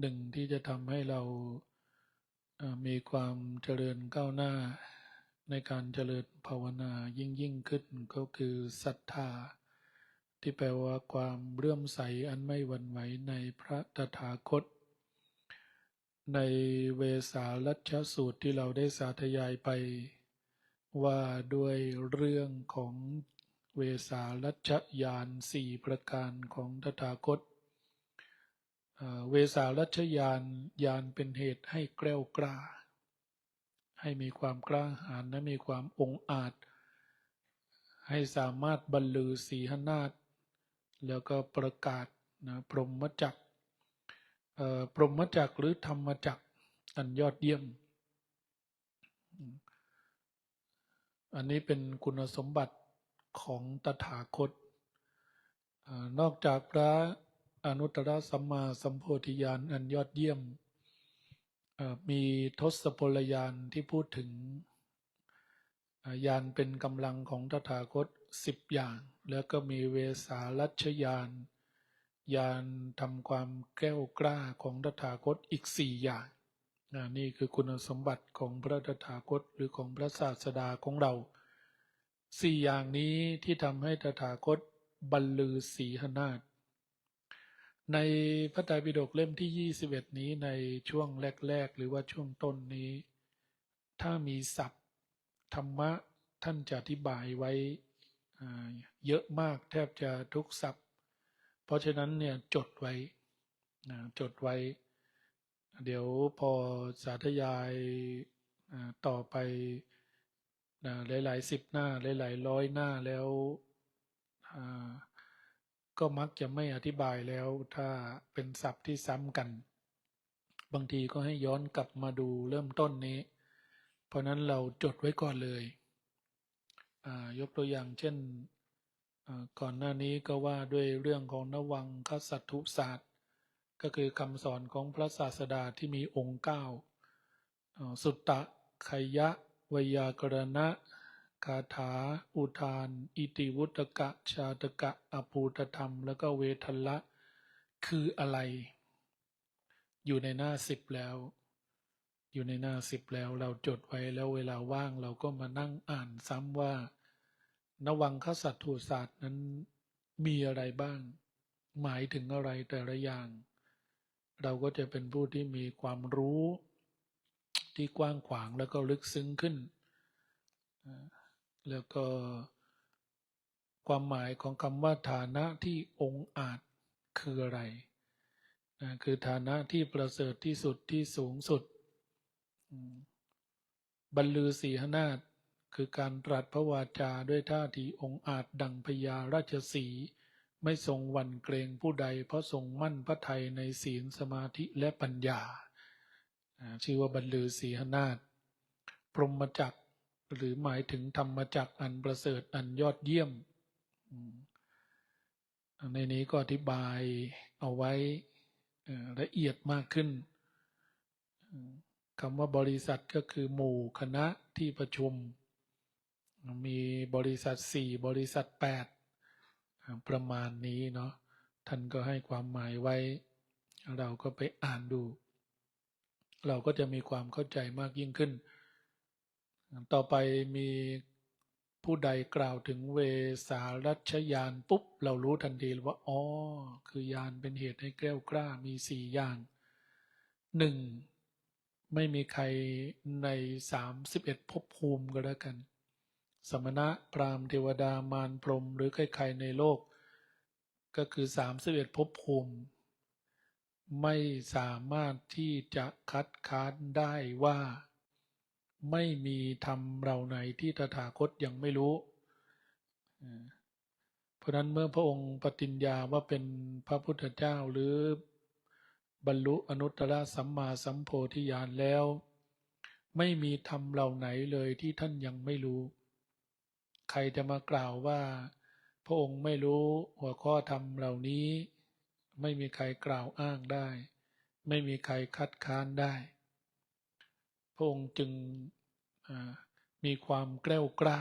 หนึ่งที่จะทำให้เรามีความเจริญก้าวหน้า ในการเจริญภาวนายิ่งยิ่งขึ้นก็คือศรัทธา ที่แปลว่าความเลื่อมใสอันไม่หวั่นไหวในพระตถาคต ในเวสาลัชสูตรที่เราได้สาธยายไป ว่าด้วยเรื่องของเวสาลัชยานสี่ประการของตถาคต เวสาลัชยานยานเป็นเหตุให้แกล้วกล้า ให้มีความกล้าหาญและมีความองอาจ ให้สามารถบรรลือสีหนาฏแล้วก็ประกาศนะพรหมจักรพรหมจักรหรือธรรมจักรอันยอดเยี่ยม อันนี้เป็นคุณสมบัติของตถาคตอนอกจากพระ อนุตตรสัมมาสัมโพธิญาณอันยอดเยี่ยม มีทศพลยานที่พูดถึงยานเป็นกำลังของตถาคตสิบอย่าง แล้วก็มีเวสาลัชยานยานทำความแก้วกล้าของตถาคตอีกสี่อย่างนะนี่คือคุณสมบัติของพระตถาคตหรือของพระศาสดาของเราสี่อย่างนี้ที่ทำให้ตถาคตบรรลือสีหนาฏ ในพระไตรปิฎกเล่มที่ 21 นี้ในช่วงแรก ๆ หรือว่าช่วงต้นนี้ ถ้ามีศัพท์ธรรมะท่านจะอธิบายไว้เยอะมากแทบจะทุกศัพท์ เพราะฉะนั้นเนี่ยจดไว้จดไว้ เดี๋ยวพอสาธยายต่อไปหลายๆสิบหน้าหลายๆร้อยหน้าแล้วอ่า ก็มักจะไม่อธิบายแล้วถ้าเป็นศัพท์ที่ซ้ำกัน บางทีก็ให้ย้อนกลับมาดูเริ่มต้นนี้ เพราะนั้นเราจดไว้ก่อนเลย ยกตัวอย่างเช่น ก่อนหน้านี้ก็ว่าด้วยเรื่องของนวังคสัตถุศาสตร์ ก็คือคำสอนของพระศาสดาที่มีองค์เก้าอ่าสุตตะขยะวยากรณะ คาถา อุทาน อิติวุตกะ ชาตกะ อภูตธรรม แล้วก็เวทัลละ คืออะไร อยู่ในหน้าสิบแล้ว อยู่ในหน้าสิบแล้ว เราจดไว้แล้วเวลาว่างเราก็มานั่งอ่านซ้ำว่านวังคสัตถุศาสตร์นั้นมีอะไรบ้าง หมายถึงอะไรแต่ละอย่าง เราก็จะเป็นผู้ที่มีความรู้ที่กว้างขวางแล้วก็ลึกซึ้งขึ้น แล้วก็ความหมายของคำว่าฐานะที่องค์อาจคืออะไรนะคือฐานะที่ประเสริฐที่สุดที่สูงสุด บรรลือสีหนาฏคือการตรัสพระวาจาด้วยท่าทีองค์อาจดังพญาราชสี ไม่ทรงหวั่นเกรงผู้ใด เพราะทรงมั่นพระทัยในศีลสมาธิและปัญญาอ่าชื่อว่าบรรลือสีหนาฏพรหมจักร หรือหมายถึงธรรมจักอันประเสริฐอันยอดเยี่ยม ในนี้ก็อธิบายเอาไว้ละเอียดมากขึ้นคำว่าบริษัทก็คือหมู่คณะที่ประชุม มีบริษัทสี่บริษัทแปดประมาณนี้เนาะท่านก็ให้ความหมายไว้ เราก็ไปอ่านดู เราก็จะมีความเข้าใจมากยิ่งขึ้น ต่อไปมีผู้ใดกล่าวถึงเวสารัชยานปุ๊บ เรารู้ทันทีว่าอ๋อคือยานเป็นเหตุให้แกล้วกล้ามีสี่ยางหนึ่งไม่มีใครในสามสิบเอ็ดภพภูมิก็แล้วกัน สมณะพราหมณ์เทวดามารพรมหรือใครๆในโลก ก็คือสามสิบเอ็ดภพภูมิ ไม่สามารถที่จะคัดค้านได้ว่า ไม่มีธรรมเราไหนที่ตถาคตยังไม่รู้ เพราะนั้นเมื่อพระองค์ปฏิญญาว่าเป็นพระพุทธเจ้าหรือบรรลุอนุตตรสัมมาสัมโพธิญาณแล้ว ไม่มีธรรมเหล่าไหนเลยที่ท่านยังไม่รู้ ใครจะมากล่าวว่า พระองค์ไม่รู้หัวข้อธรรมเหล่านี้ ไม่มีใครกล่าวอ้างได้ ไม่มีใครคัดค้านได้ ระองค์จึงมีความแกล้วกล้า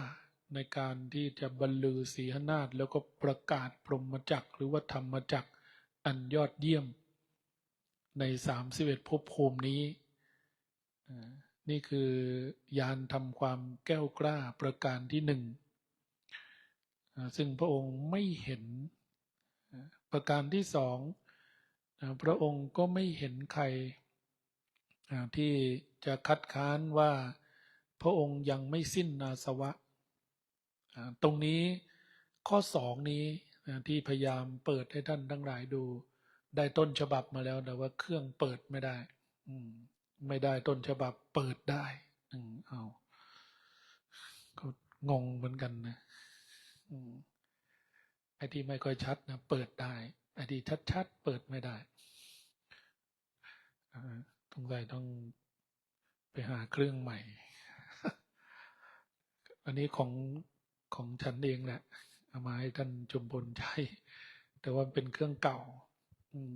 ในการที่จะบรรลือสีหนาฏแล้วก็ประกาศพรหมจักรหรือว่าธรรมจักรอันยอดเยี่ยม ในสามสิบเอ็ดภพภูมินี้ นี่คือยานทำความแก้วกล้าประการที่หนึ่ง ซึ่งพระองค์ไม่เห็น ประการที่สอง พระองค์ก็ไม่เห็นใคร ที่จะคัดค้านว่าพระองค์ยังไม่สิ้นอาสวะ ตรงนี้ข้อสองนี้ที่พยายามเปิดให้ท่านทั้งหลายดู ได้ต้นฉบับมาแล้วแต่ว่าเครื่องเปิดไม่ได้ไม่ได้ต้นฉบับเปิดได้เอาก็งงเหมือนกันนะไอ้ที่ไม่ค่อยชัดนะเปิดได้ไอ้ที่ชัดๆเปิดไม่ได้อ่า สงสัยต้องไปหาเครื่องใหม่ อันนี้ของของฉันเองแหละเอามาให้ท่านจุมพลใช้ แต่ว่าเป็นเครื่องเก่า อืม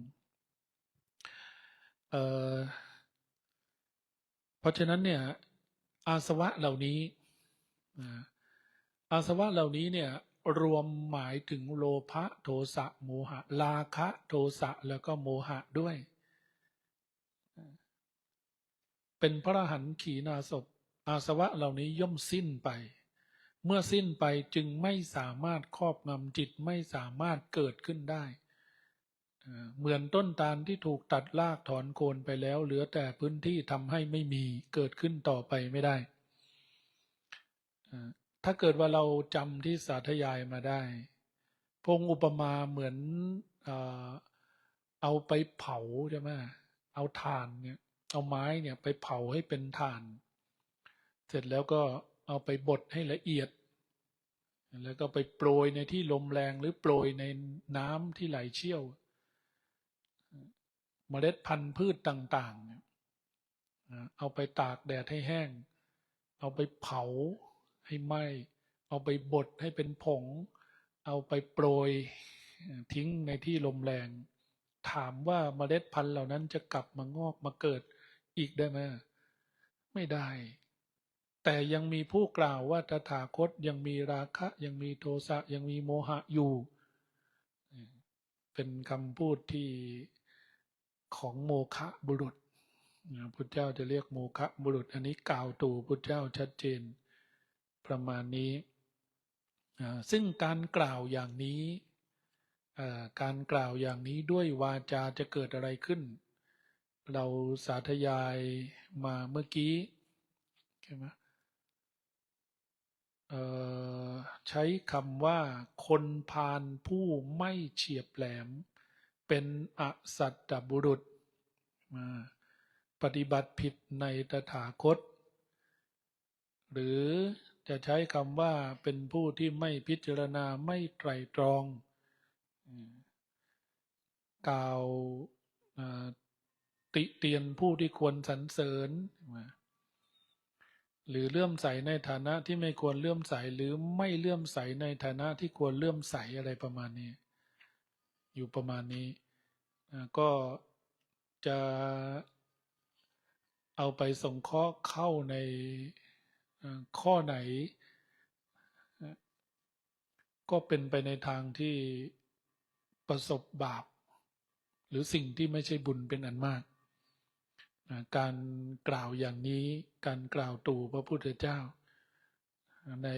เออเพราะฉะนั้นเนี่ย อาสวะเหล่านี้อาอาสวะเหล่านี้เนี่ย รวมหมายถึงโลภะโทสะโมหะ ราคะ โทสะแล้วก็โมหะด้วย เป็นพระหันขีณาศพอาสวะเหล่านี้ย่อมสิ้นไป เมื่อสิ้นไปจึงไม่สามารถครอบงำจิตไม่สามารถเกิดขึ้นได้ เหมือนต้นตาลที่ถูกตัดรากถอนโคนไปแล้ว เหลือแต่พื้นที่ทำให้ไม่มีเกิดขึ้นต่อไปไม่ได้ ถ้าเกิดว่าเราจำที่สาธยายมาได้ พงอุปมาเหมือนเอาไปเผาใช่ไหมเอาถ่านเนี่ย เอาไม้เนี่ยไปเผาให้เป็นถ่าน เสร็จแล้วก็เอาไปบดให้ละเอียด แล้วก็ไปโปรยในที่ลมแรงหรือโปรยในน้ำที่ไหลเชี่ยว เมล็ดพันธุ์พืชต่างๆ เอาเอาไปตากแดดให้แห้ง เอาไปเผาให้ไหม้ เอาไปบดให้เป็นผง เอาไปโปรยทิ้งในที่ลมแรง ถามว่าเมล็ดพันธุ์เหล่านั้นจะกลับมางอกมาเกิด อีกได้ไหมไม่ได้ แต่ยังมีผู้กล่าวว่าตถาคตยังมีราคะ ยังมีโทสะยังมีโมหะอยู่ เป็นคำพูดที่ของโมคะบุรุษนะพุทธเจ้าจะเรียกโมคะบุรุษ อันนี้กล่าวตู่พุทธเจ้าชัดเจนประมาณนี้ ซึ่งการกล่าวอย่างนี้ การกล่าวอย่างนี้ด้วยวาจาจะเกิดอะไรขึ้น เราสาธยายมาเมื่อกี้ใช่ไหมใช้คำว่าคนพาลผู้ไม่เฉียบแหลม เป็นอสัตตบุรุษมาปฏิบัติผิดในตถาคต หรือจะใช้คำว่าเป็นผู้ที่ไม่พิจารณาไม่ไตรตรอง กล่าว ติเตียนผู้ที่ควรสรรเสริญมาหรือเลื่อมใสในฐานะที่ไม่ควรเลื่อมใสหรือไม่เลื่อมใสในฐานะที่ควรเลื่อมใสอะไรประมาณนี้ อยู่ประมาณนี้ ก็จะเอาไปส่งข้อเข้าในข้อไหน ก็เป็นไปในทางที่ประสบบาป หรือสิ่งที่ไม่ใช่บุญเป็นอันมาก การกล่าวอย่างนี้การกล่าวตู่พระพุทธเจ้า ใน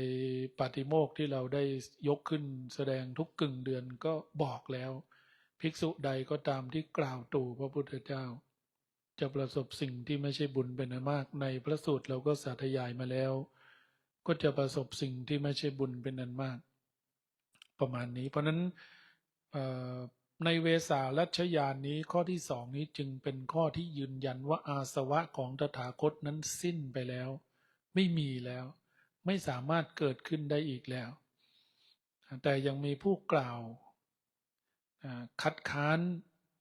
ปาฏิโมกที่เราได้ยกขึ้นแสดงทุกกึ่งเดือนก็บอกแล้ว ภิกษุใดก็ตามที่กล่าวตู่พระพุทธเจ้า จะประสบสิ่งที่ไม่ใช่บุญเป็นอันมาก ในพระสูตรเราก็สาธยายมาแล้ว ก็จะประสบสิ่งที่ไม่ใช่บุญเป็นอันมาก ประมาณนี้ เพราะนั้นเในเวสาลัชยานนี้ข้อที่สองนี้จึงเป็นข้อที่ยืนยันว่าอาสวะของตถาคตนั้นสิ้นไปแล้ว ไม่มีแล้ว ไม่สามารถเกิดขึ้นได้อีกแล้ว แต่ยังมีผู้กล่าวคัดค้าน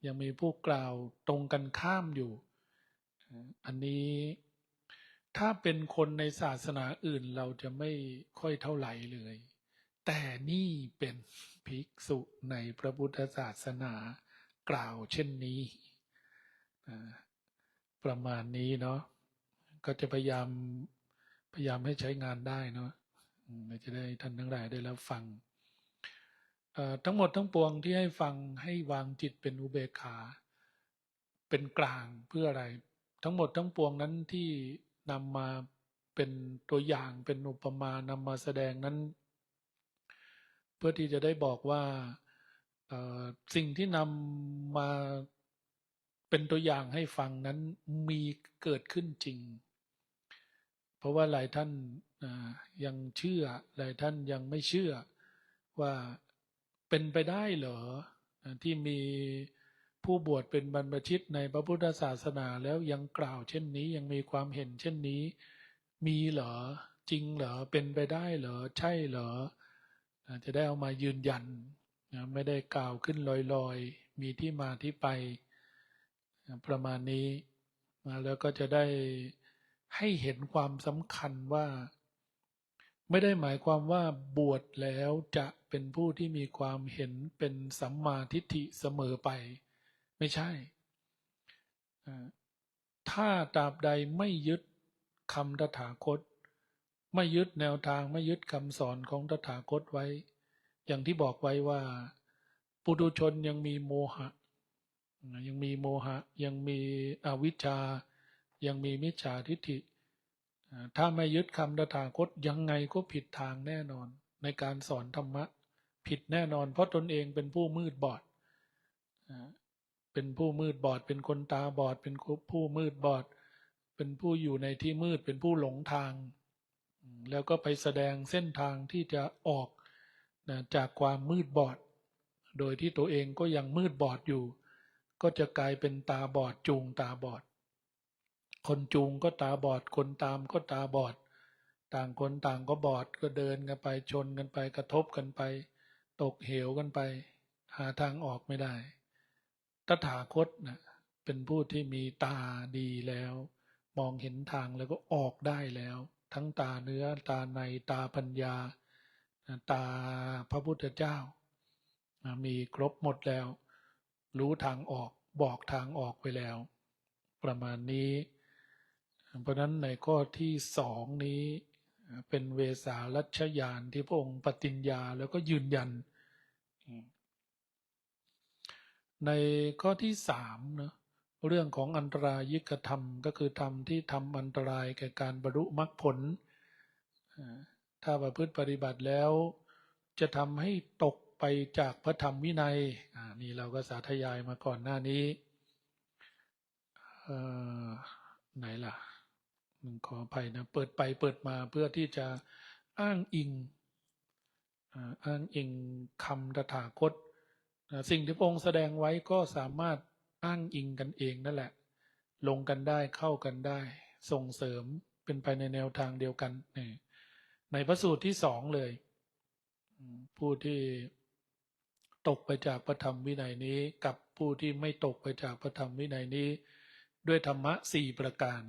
ยังมีผู้กล่าวตรงกันข้ามอยู่ อันนี้ถ้าเป็นคนในศาสนาอื่นเราจะไม่ค่อยเท่าไหร่เลย แต่นี่เป็นภิกษุในพระพุทธศาสนากล่าวเช่นนี้ ประมาณนี้เนาะก็จะพยายามพยายามให้ใช้งานได้เนาะเราจะได้ท่านทั้งหลายได้รับฟังทั้งหมดทั้งปวงที่ให้ฟังให้วางจิตเป็นอุเบกขา เป็นกลางเพื่ออะไร ทั้งหมดทั้งปวงนั้นที่นำมาเป็นตัวอย่างเป็นอุปมานำมาแสดงนั้น พื่อที่จะได้บอกว่าสิ่งที่นำมาเป็นตัวอย่างให้ฟังนั้นมีเกิดขึ้นจริง เพราะว่าหลายท่านยังเชื่อ หลายท่านยังไม่เชื่อว่าเป็นไปได้เหรอที่มีผู้บวชเป็นบรรพชิตในพระพุทธศาสนาแล้วยังกล่าวเช่นนี้ยังมีความเห็นเช่นนี้ มีเหรอจริงเหรอเป็นไปได้เหรอใช่เหรอ จะได้เอามายืนยันนะไม่ได้กล่าวขึ้นลอยๆ มีที่มาที่ไปนะประมาณนี้นะแล้วก็จะได้ให้เห็นความสำคัญว่า ไม่ได้หมายความว่าบวชแล้วจะเป็นผู้ที่มีความเห็นเป็นสัมมาทิฏฐิเสมอไป ไม่ใช่ ถ้าตราบใดไม่ยึดคำตถาคต ไม่ยึดแนวทางไม่ยึดคำสอนของตถาคตไว้ อย่างที่บอกไว้ว่า ปุถุชนยังมีโมหะ ยังมีโมหะ ยังมีอวิชชา ยังมีมิจฉาทิฏฐิ ถ้าไม่ยึดคำตถาคตยังไงก็ผิดทางแน่นอน ในการสอนธรรมะ ผิดแน่นอน เพราะตนเองเป็นผู้มืดบอด เป็นผู้มืดบอด เป็นคนตาบอด เป็นผู้มืดบอด เป็นผู้อยู่ในที่มืด เป็นผู้หลงทาง แล้วก็ไปแสดงเส้นทางที่จะออกนะจากความมืดบอด โดยที่ตัวเองก็ยังมืดบอดอยู่ ก็จะกลายเป็นตาบอดจูงตาบอด คนจูงก็ตาบอด คนตามก็ตาบอด ต่างคนต่างก็บอดก็เดินกันไปชนกันไปกระทบกันไป ตกเหวกันไป หาทางออกไม่ได้ ตถาคตนะเป็นผู้ที่มีตาดีแล้ว มองเห็นทางแล้วก็ออกได้แล้ว ทั้งตาเนื้อตาในตาปัญญา ตาพระพุทธเจ้า มีครบหมดแล้ว รู้ทางออกบอกทางออกไปแล้ว ประมาณนี้ เพราะนั้นในข้อที่สองนี้เป็นเวสาลัชยานที่พระองค์ปฏิญญาแล้วก็ยืนยัน ในข้อที่สามเนาะ เรื่องของอันตรายิกธรรม ก็คือธรรมที่ทำอันตรายแก่การบรรลุมรรคผล ถ้าประพฤติปฏิบัติแล้ว จะทำให้ตกไปจากพระธรรมวินัยนี่เราก็สาธยายมาก่อนหน้านี้ไหนล่ะมึงขออภัยนะ เปิดไปเปิดมาเพื่อที่จะอ้างอิงอ้างอิงคำตถาคต สิ่งที่พระองค์แสดงไว้ก็สามารถ อ้างอิงกันเองนั่นแหละ ลงกันได้เข้ากันได้ ส่งเสริมเป็นไปในแนวทางเดียวกันนี่ในพระสูตรที่สองเลย ผู้ที่ตกไปจากพระธรรมวินัยนี้ กับผู้ที่ไม่ตกไปจากพระธรรมวินัยนี้ ด้วยธรรมะสี่ประการ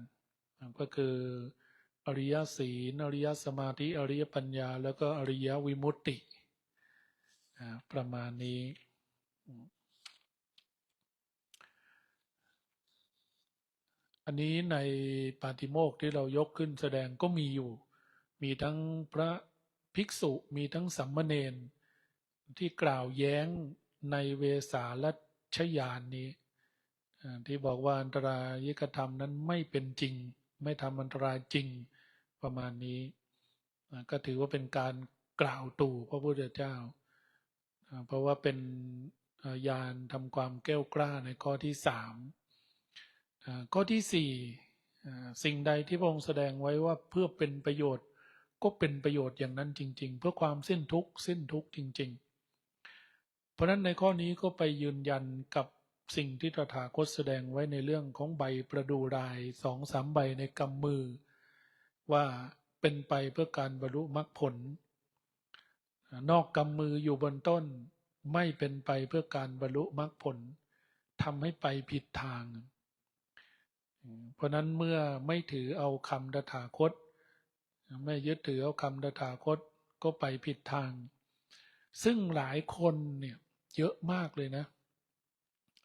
ก็คืออริยศีลอริยสมาธิอริยปัญญา แล้วก็อริยวิมุตติประมาณนี้ อันนี้ในปาติโมกข์ที่เรายกขึ้นแสดงก็มีอยู่ มีทั้งพระภิกษุมีทั้งสัมมเนนที่กล่าวแย้งในเวสาลชยานนี้ ที่บอกว่าอันตรายกธรรมนั้นไม่เป็นจริง ไม่ทำอันตรายจริงประมาณนี้ ก็ถือว่าเป็นการกล่าวตู่พระพุทธเจ้า เพราะว่าเป็นยานทำความแก้วกล้าในข้อที่สาม ข้อที่สี่สิ่งใดที่พระองค์แสดงไว้ว่าเพื่อเป็นประโยชน์ ก็เป็นประโยชน์อย่างนั้นจริง ๆ เพื่อความสิ้นทุกข์สิ้นทุกข์จริง ๆ เพราะฉะนั้นในข้อนี้ก็ไปยืนยันกับสิ่งที่ตถาคตแสดงไว้ในเรื่องของใบประดูรายสองสามใบในกำมือ ว่าเป็นไปเพื่อการบรรลุมรรคผล นอกกำมืออยู่บนต้น ไม่เป็นไปเพื่อการบรรลุมรรคผลทำให้ไปผิดทาง เพราะนั้นเมื่อไม่ถือเอาคำตถาคต ไม่ยึดถือเอาคำตถาคตก็ไปผิดทาง ซึ่งหลายคนเนี่ยเยอะมากเลยนะ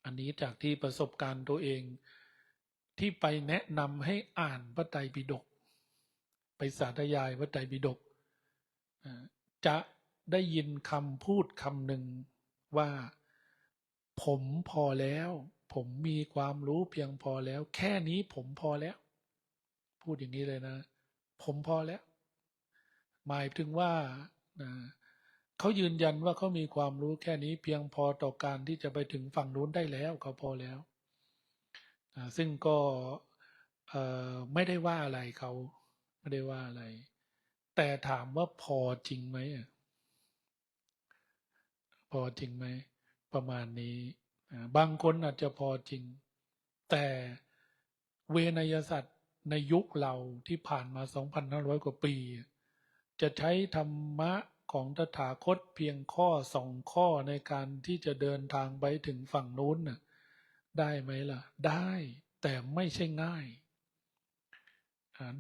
อันนี้จากที่ประสบการณ์ตัวเองที่ไปแนะนำให้อ่านพระไตรปิฎกไปสาธยายพระไตรปิฎกจะได้ยินคำพูดคำหนึ่งว่า ผมพอแล้ว ผมมีความรู้เพียงพอแล้ว แค่นี้ผมพอแล้ว พูดอย่างนี้เลยนะ ผมพอแล้ว หมายถึงว่านะเขายืนยันว่าเขามีความรู้แค่นี้เพียงพอต่อการที่จะไปถึงฝั่งนู้นได้แล้วเขาพอแล้วซึ่งก็ไม่ได้ว่าอะไรเขาไม่ได้ว่าอะไร แต่ถามว่าพอจริงไหมพอจริงไหมประมาณนี้ บางคนอาจจะพอจริง แต่เวนยสัตว์ในยุคเราที่ผ่านมา 2,500 กว่าปี จะใช้ธรรมะของตถาคตเพียงข้อสองข้อในการที่จะเดินทางไปถึงฝั่งนู้นน่ะได้ไหมล่ะ ได้แต่ไม่ใช่ง่าย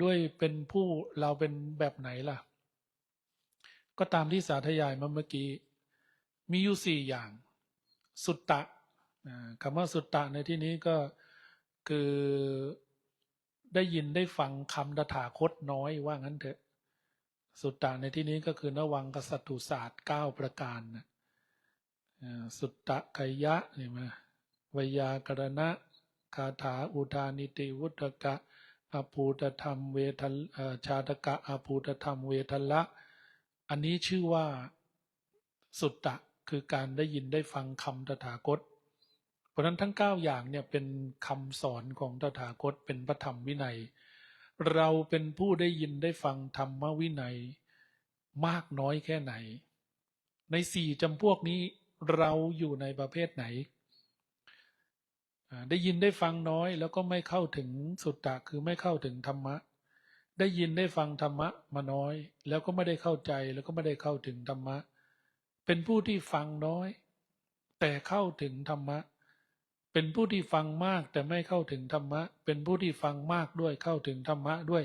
ด้วยเป็นผู้เราเป็นแบบไหนล่ะ ก็ตามที่สาธยายมาเมื่อกี้ มีอยู่สี่อย่าง สุตตะ คำว่าสุตตะในที่นี้ก็คือได้ยินได้ฟังคำตถาคตน้อยว่างั้นเถอะ สุตตะในที่นี้ก็คือนวังกสัตตุศาสตร์เก้าประการนะสุตตะกยะเนี่ยมาวยากรณะคาถาอุทานิติวุตกะอภูตธรรมเวทลเอ่อชาตกะอภูตธรรมเวทละ อันนี้ชื่อว่าสุตตะคือการได้ยินได้ฟังคำตถาคต เพราะนั้นทั้งเก้าอย่างเนี่ยเป็นคำสอนของตถาคตเป็นพระธรรมวินัย เราเป็นผู้ได้ยินได้ฟังธรรมวินัยมากน้อยแค่ไหน ในสี่จำพวกนี้เราอยู่ในประเภทไหน ได้ยินได้ฟังน้อยแล้วก็ไม่เข้าถึงสุตตะคือไม่เข้าถึงธรรมะ ได้ยินได้ฟังธรรมะมาน้อย แล้วก็ไม่ได้เข้าใจแล้วก็ไม่ได้เข้าถึงธรรมะ เป็นผู้ที่ฟังน้อย แต่เข้าถึงธรรมะ เป็นผู้ที่ฟังมากแต่ไม่เข้าถึงธรรมะ เป็นผู้ที่ฟังมากด้วยเข้าถึงธรรมะด้วย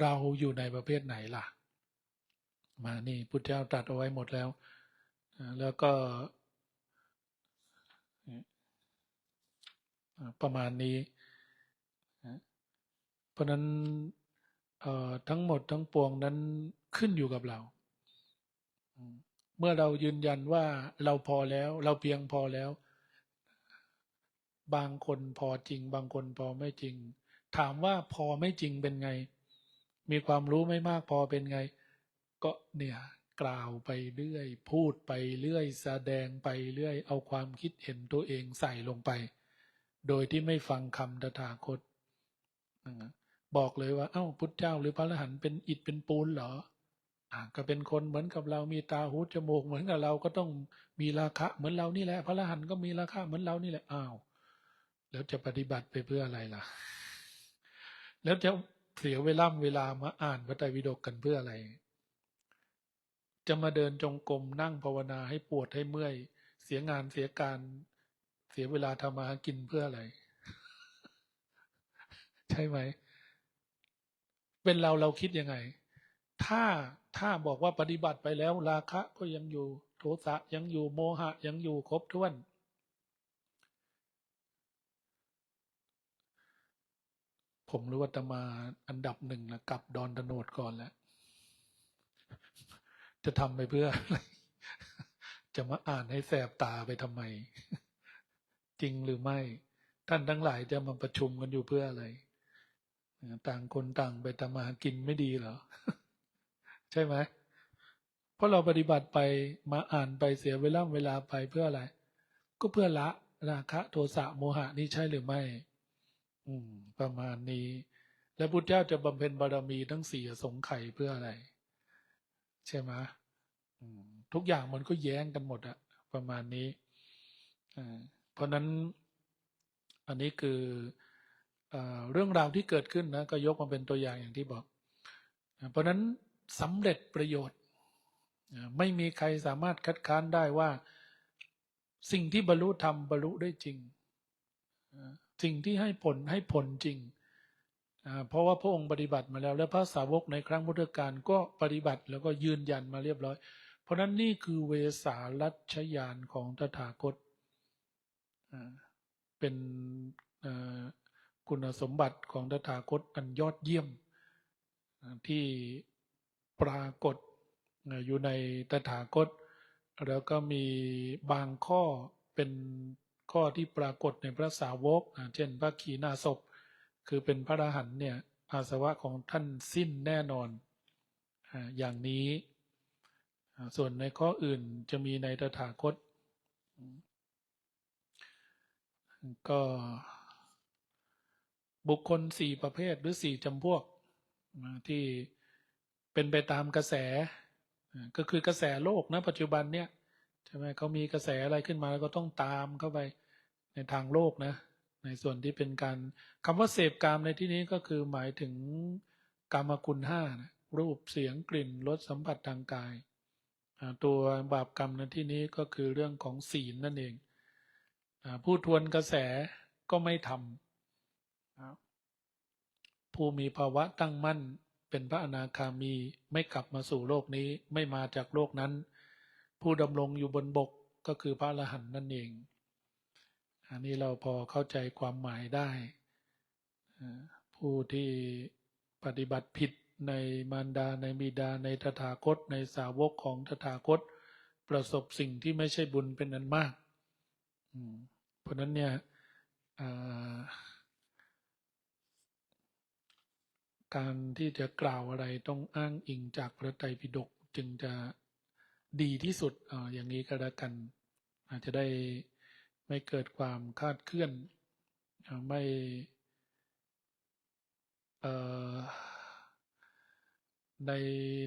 เราอยู่ในประเภทไหนล่ะ มานี่พุทธเจ้าตรัสเอาไว้หมดแล้ว แล้วก็ประมาณนี้ เพราะนั้นทั้งหมดทั้งปวงนั้นขึ้นอยู่กับเรา เมื่อเรายืนยันว่าเราพอแล้ว เราเพียงพอแล้ว บางคนพอจริง บางคนพอไม่จริง ถามว่าพอไม่จริงเป็นไง มีความรู้ไม่มากพอเป็นไง ก็เนี่ยกล่าวไปเรื่อย พูดไปเรื่อย แสดงไปเรื่อย เอาความคิดเห็นตัวเองใส่ลงไป โดยที่ไม่ฟังคำตถาคต บอกเลยว่า เอ้าพุทธเจ้าหรือพระอรหันต์เป็นอิฐเป็นปูนเหรออ่าก็เป็นคนเหมือนกับเรามีตาหูจมูกเหมือนกับเราก็ต้องมีราคะเหมือนเรานี่แหละ พระอรหันต์ก็มีราคะเหมือนเรานี่แหละอ้าว แล้วจะปฏิบัติไปเพื่ออะไรล่ะ แล้วจะเสียเวลาเวลามาอ่านพระไตรปิฎกกันเพื่ออะไร จะมาเดินจงกรมนั่งภาวนาให้ปวดให้เมื่อย เสียงานเสียการเสียเวลาทำมาหากินเพื่ออะไร ใช่ไหม เป็นเราเราคิดยังไง ถ้าถ้าบอกว่าปฏิบัติไปแล้วราคะก็ยังอยู่ โทสะยังอยู่โมหะยังอยู่ครบถ้วน ผมรู้ว่าจะมาอันดับหนึ่งนะกลับดอนตโนดก่อนแล้ว จะทำไปเพื่ออะไร จะมาอ่านให้แสบตาไปทำไม จริงหรือไม่ ท่านทั้งหลายจะมาประชุมกันอยู่เพื่ออะไร ต่างคนต่างไปทำมาหากินไม่ดีเหรอ ใช่ไหมเพราะเราปฏิบัติไปมาอ่านไปเสียเวลาเวลาไปเพื่ออะไร ก็เพื่อละราคะโทสะโมหะนี่ใช่หรือไม่ อืม ประมาณนี้ แล้วพุทธเจ้าจะบำเพ็ญบารมีทั้งสี่สงไขยเพื่ออะไร ใช่ไหมมทุกอย่างมันก็แย้งกันหมดอะประมาณนี้เพราะนั้นอันนี้คือเอเรื่องราวที่เกิดขึ้นนะก็ยกมาเป็นตัวอย่างอย่างที่บอก เพราะนั้นสำเร็จประโยชน์ ไม่มีใครสามารถคัดค้านได้ว่า สิ่งที่บรรลุธรรมบรรลุได้จริง สิ่งที่ให้ผลให้ผลจริง เพราะว่าพระองค์ปฏิบัติมาแล้ว และพระสาวกในครั้งพุทธกาลก็ปฏิบัติแล้วก็ยืนยันมาเรียบร้อย เพราะนั้นนี่คือเวสาลัชยานของตถาคตเป็นคุณสมบัติของตถาคตอันยอดเยี่ยม ที่ปรากฏอยู่ในตถาคต แล้วก็มีบางข้อเป็น ข้อที่ปรากฏในพระสาวก เช่นพระขีณาสพคือเป็นพระอรหันต์เนี่ยอาสวะของท่านสิ้นแน่นอน อย่างนี้ ส่วนในข้ออื่นจะมีในตถาคต ก็บุคคลสี่ประเภทหรือสี่จำพวกที่เป็นไปตามกระแส ก็คือกระแสโลกนะปัจจุบันเนี่ยใช่ไหมเขามีกระแสอะไรขึ้นมาแล้วก็ต้องตามเข้าไป ในทางโลกนะ ในส่วนที่เป็นการคำว่าเสพกามในที่นี้ก็คือหมายถึงกามคุณห้านะรูปเสียงกลิ่นรสสัมผัสทางกาย ตัวบาปกรรมในที่นี้ก็คือเรื่องของศีลนั่นเองผู้ทวนกระแสก็ไม่ทำผู้มีภาวะตั้งมั่นเป็นพระอนาคามีไม่กลับมาสู่โลกนี้ไม่มาจากโลกนั้น ผู้ดำรงอยู่บนบกก็คือพระอรหันต์นั่นเอง อันนี้เราพอเข้าใจความหมายได้ผู้ที่ปฏิบัติผิดในมารดาในบิดาในตถาคต ในสาวกของตถาคต ประสบสิ่งที่ไม่ใช่บุญเป็นอันมากเพราะนั้นเนี่ยการที่จะกล่าวอะไรต้องอ้างอิงจากพระไตรปิฎกจึงจะดีที่สุดออย่างนี้ก็แล้วกัน อาจจะได้ ไม่เกิดความคาดเคลื่อน ไม่ใน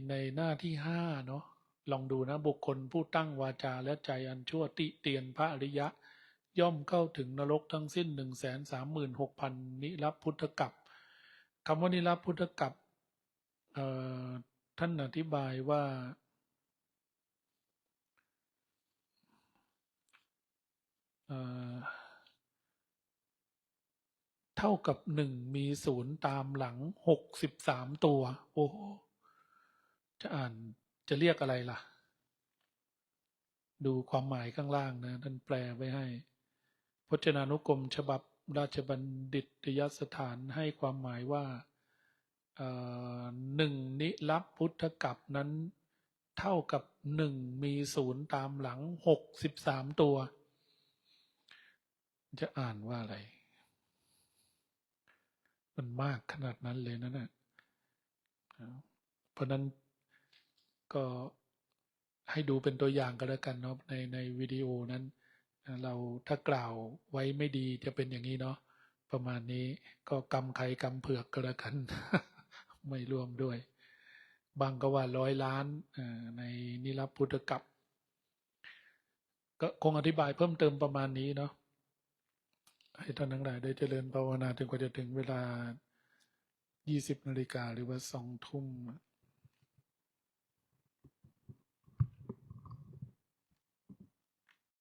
ในหน้าที่ห้าเนาะลองดูนะบุคคลผู้ตั้งวาจาและใจอันชั่วติเตียนพระอริยะ ย่อมเข้าถึงนรกทั้งสิ้นหนึ่งแสนสามหมื่นหกพันนิรับพุทธกัปคำว่านิรับพุทธกัปเอ่อท่านอธิบายว่า เท่ากับหนึ่งมีศูนย์ตามหลังหกสิบสามตัว โอ้จะอ่านจะเรียกอะไรล่ะ ดูความหมายข้างล่างนะท่านแปลไว้ให้ พจนานุกรมฉบับราชบัณฑิตยสถานให้ความหมายว่าหนึ่งนิรับพุทธกับนั้น เท่ากับหนึ่งมีศูนย์ตามหลังหกสิบสามตัว จะอ่านว่าอะไร มันมากขนาดนั้นเลยนะเนะเพราะนั้นก็ให้ดูเป็นตัวอย่างก็แล้วกันเนาะในในวิดีโอนั้น เราถ้ากล่าวไว้ไม่ดีจะเป็นอย่างนี้เนาะประมาณนี้ก็กรรมใครกรรมเผือกก็แล้วกัน ไม่ร่วมด้วย บางก็ว่าร้อยล้านในนิรับพุทธกับ ก็คงอธิบายเพิ่มเติมประมาณนี้เนาะ ให้ท่านทั้งหลายได้เจริญภาวนาจนกว่าจะถึงเวลา 20นาฬิกาหรือว่าสองทุ่ม